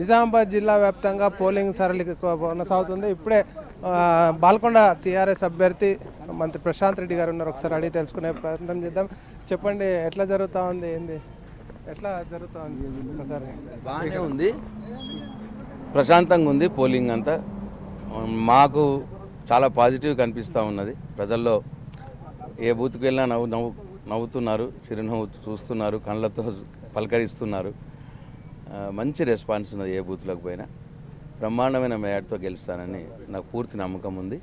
నిజామాబాద్ జిల్లా వ్యాప్తంగా పోలింగ్ సరళి కొనసాగుతుంది. ఇప్పుడే బాల్కొండ టీఆర్ఎస్ అభ్యర్థి మంత్రి ప్రశాంత్ రెడ్డి గారు ఉన్నారు. ఒకసారి అడిగి తెలుసుకునే ప్రయత్నం చేద్దాం. చెప్పండి ఎట్లా జరుగుతూ ఉంది? ఏంది? ఎట్లా జరుగుతూ ఉంది? ఒకసారి. బాగానే ఉంది. ప్రశాంతంగా ఉంది పోలింగ్ అంతా. మాకు చాలా పాజిటివ్ కనిపిస్తూ ఉన్నది. ప్రజల్లో ఏ బూత్కి వెళ్ళినా నవ్వు నవ్వు నవ్వుతున్నారు చిరునవ్వు చూస్తున్నారు కళ్ళతో పలకరిస్తున్నారు. మంచి రెస్పాన్స్ ఉన్నది ఏ బూత్లోకి పోయినా. బ్రహ్మాండమైన మేడతో గెలుస్తానని నాకు పూర్తి నమ్మకం ఉంది.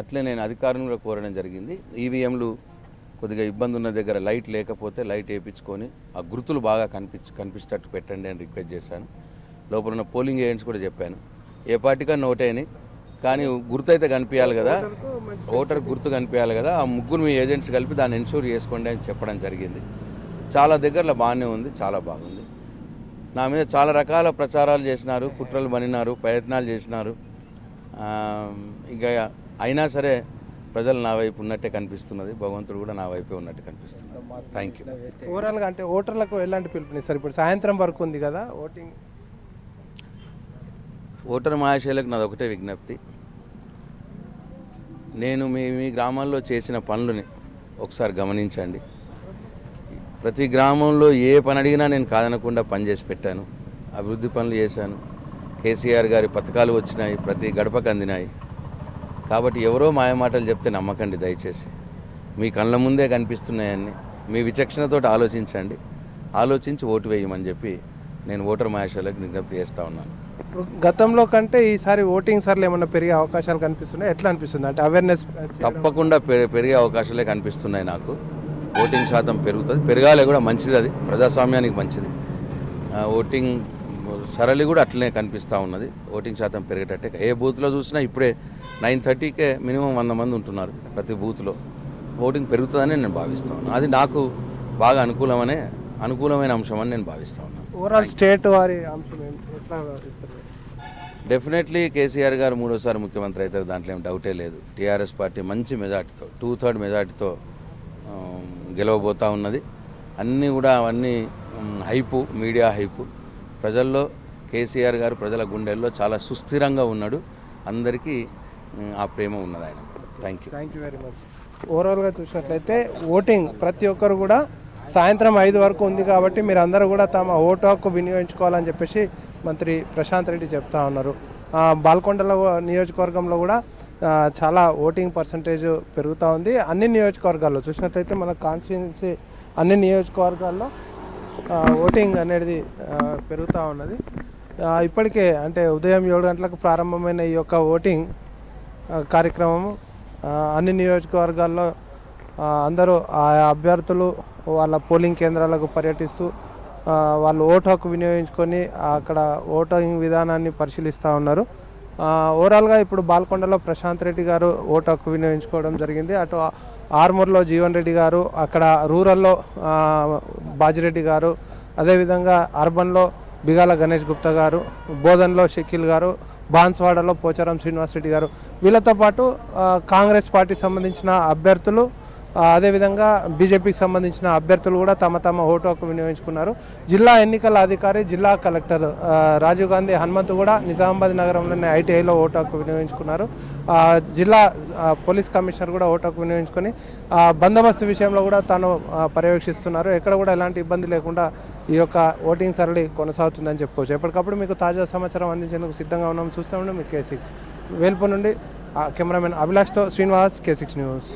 అట్లే నేను అధికారులను కూడా కోరడం జరిగింది. ఈవీఎంలు కొద్దిగా ఇబ్బంది ఉన్న దగ్గర లైట్ లేకపోతే లైట్ వేయించుకొని ఆ గుర్తులు బాగా కనిపించి కనిపించేటట్టు పెట్టండి అని రిక్వెస్ట్ చేశాను. లోపల ఉన్న పోలింగ్ ఏజెంట్స్ కూడా చెప్పాను. ఏ పార్టీగా నోటైని కానీ గుర్తు అయితే కనిపించాలి కదా. ఓటర్ గుర్తు కనిపించాలి కదా. ఆ ముగ్గురు మీ ఏజెంట్స్ కలిపి దాన్ని ఎన్షూర్ చేసుకోండి అని చెప్పడం జరిగింది. చాలా దగ్గరలో బాగానే ఉంది చాలా బాగుంది. నా మీద చాలా రకాల ప్రచారాలు చేసినారు కుట్రలు పనినారు ప్రయత్నాలు చేసినారు. ఇంకా అయినా సరే ప్రజలు నా వైపు ఉన్నట్టే కనిపిస్తున్నది. భగవంతుడు కూడా నా వైపే ఉన్నట్టు కనిపిస్తున్నది. థ్యాంక్ యూ ఓవరాల్గా అంటే ఓటర్లకు ఎలాంటి పిలుపునిస్తారు? ఇప్పుడు సాయంత్రం వరకు ఉంది కదా ఓటింగ్. ఓటర్ మహాశయులకు నాది ఒకటే విజ్ఞప్తి. నేను మీ మీ గ్రామాల్లో చేసిన పనులని ఒకసారి గమనించండి. ప్రతి గ్రామంలో ఏ పని అడిగినా నేను కాదనకుండా పనిచేసి పెట్టాను. అభివృద్ధి పనులు చేశాను. కేసీఆర్ గారి పథకాలు వచ్చినాయి ప్రతి గడపకు అందినాయి. కాబట్టి ఎవరో మాయమాటలు చెప్తే నమ్మకండి దయచేసి. మీ కళ్ళ ముందే కనిపిస్తున్నాయన్ని మీ విచక్షణతో ఆలోచించండి. ఆలోచించి ఓటు వేయమని చెప్పి నేను ఓటర్ మహేశ్వరులకు విజ్ఞప్తి చేస్తూ ఉన్నాను. గతంలో కంటే ఈసారి ఓటింగ్ సార్లు ఏమన్నా పెరిగే అవకాశాలు కనిపిస్తున్నాయి? ఎట్లా అనిపిస్తుంది? అంటే అవేర్నెస్ తప్పకుండా పెరిగే అవకాశాలే కనిపిస్తున్నాయి నాకు. ఓటింగ్ శాతం పెరుగుతుంది. పెరగాలి కూడా మంచిది అది. ప్రజాస్వామ్యానికి మంచిది. ఆ, ఓటింగ్ సరళి కూడా అట్లనే కనిపిస్తూ ఉన్నది. ఓటింగ్ శాతం పెరిగేటట్టే. ఏ బూత్లో చూసినా ఇప్పుడే నైన్ థర్టీకే మినిమం వంద మంది ఉంటున్నారు ప్రతి బూత్లో. ఓటింగ్ పెరుగుతుందని నేను భావిస్తా ఉన్నాను అది నాకు బాగా అనుకూలమనే అనుకూలమైన అంశం అని నేను భావిస్తా ఉన్నాను ఓవరాల్ స్టేట్ వారి అంశం? డెఫినెట్లీ కేసీఆర్ గారు మూడోసారి ముఖ్యమంత్రి అవుతారు. దాంట్లో ఏం డౌటే లేదు. టీఆర్ఎస్ పార్టీ మంచి మెజార్టీతో టూ థర్డ్ మెజార్టీతో గెలవబోతూ ఉన్నది. అన్నీ కూడా అవన్నీ హైపు మీడియా హైపు. ప్రజల్లో కేసీఆర్ గారు ప్రజల గుండెల్లో చాలా సుస్థిరంగా ఉన్నాడు. అందరికీ ఆ ప్రేమ ఉన్నది ఆయన thank you thank you very much ఓవరాల్గా చూసినట్లయితే ఓటింగ్ ప్రతి ఒక్కరు కూడా సాయంత్రం ఐదు వరకు ఉంది కాబట్టి మీరు అందరూ కూడా తమ ఓటు హక్కు వినియోగించుకోవాలని చెప్పేసి మంత్రి ప్రశాంత్ రెడ్డి చెప్తా ఉన్నారు. బాల్కొండలో నియోజకవర్గంలో కూడా చాలా ఓటింగ్ పర్సంటేజ్ పెరుగుతూ ఉంది. అన్ని నియోజకవర్గాల్లో చూసినట్లయితే మన కాన్స్టిట్యున్సీ అన్ని నియోజకవర్గాల్లో ఓటింగ్ అనేది పెరుగుతూ ఉన్నది. ఇప్పటికే అంటే ఉదయం ఏడు గంటలకు ప్రారంభమైన ఈ యొక్క ఓటింగ్ కార్యక్రమం కార్యక్రమము అన్ని నియోజకవర్గాల్లో అందరూ ఆయా అభ్యర్థులు వాళ్ళ పోలింగ్ కేంద్రాలకు పర్యటిస్తూ వాళ్ళు ఓటు హక్కు వినియోగించుకొని అక్కడ ఓటింగ్ విధానాన్ని పరిశీలిస్తూ ఉన్నారు. ఓవరాల్గా ఇప్పుడు బాల్కొండలో ప్రశాంత్ రెడ్డి గారు ఓటు హక్కు వినియోగించుకోవడం జరిగింది. అటు ఆర్మూర్లో జీవన్ రెడ్డి గారు అక్కడ రూరల్లో బాజిరెడ్డి గారు అదేవిధంగా అర్బన్లో బిగాల గణేష్ గుప్తా గారు బోధన్లో షకీల్ గారు బాన్స్వాడలో పోచారం శ్రీనివాసరెడ్డి గారు. వీళ్ళతో పాటు కాంగ్రెస్ పార్టీకి సంబంధించిన అభ్యర్థులు అదేవిధంగా బీజేపీకి సంబంధించిన అభ్యర్థులు కూడా తమ తమ ఓటు హక్కు వినియోగించుకున్నారు. జిల్లా ఎన్నికల అధికారి జిల్లా కలెక్టర్ రాజీవ్ గాంధీ హనుమంతు కూడా నిజామాబాద్ నగరంలోని ఐటీఐలో ఓటు హక్కు వినియోగించుకున్నారు. జిల్లా పోలీస్ కమిషనర్ కూడా ఓటు హక్కు వినియోగించుకొని బందోబస్తు విషయంలో కూడా తాను పర్యవేక్షిస్తున్నారు. ఎక్కడ కూడా ఎలాంటి ఇబ్బంది లేకుండా ఈ యొక్క ఓటింగ్ సరళి కొనసాగుతుందని చెప్పుకోవచ్చు. ఎప్పటికప్పుడు మీకు తాజా సమాచారం అందించేందుకు సిద్ధంగా ఉన్నాం. చూస్తూ ఉండే మీ కే సిక్స్ వేల్పు నుండి కెమెరామెన్ అభిలాష్తో శ్రీనివాస్ కే సిక్స్ న్యూస్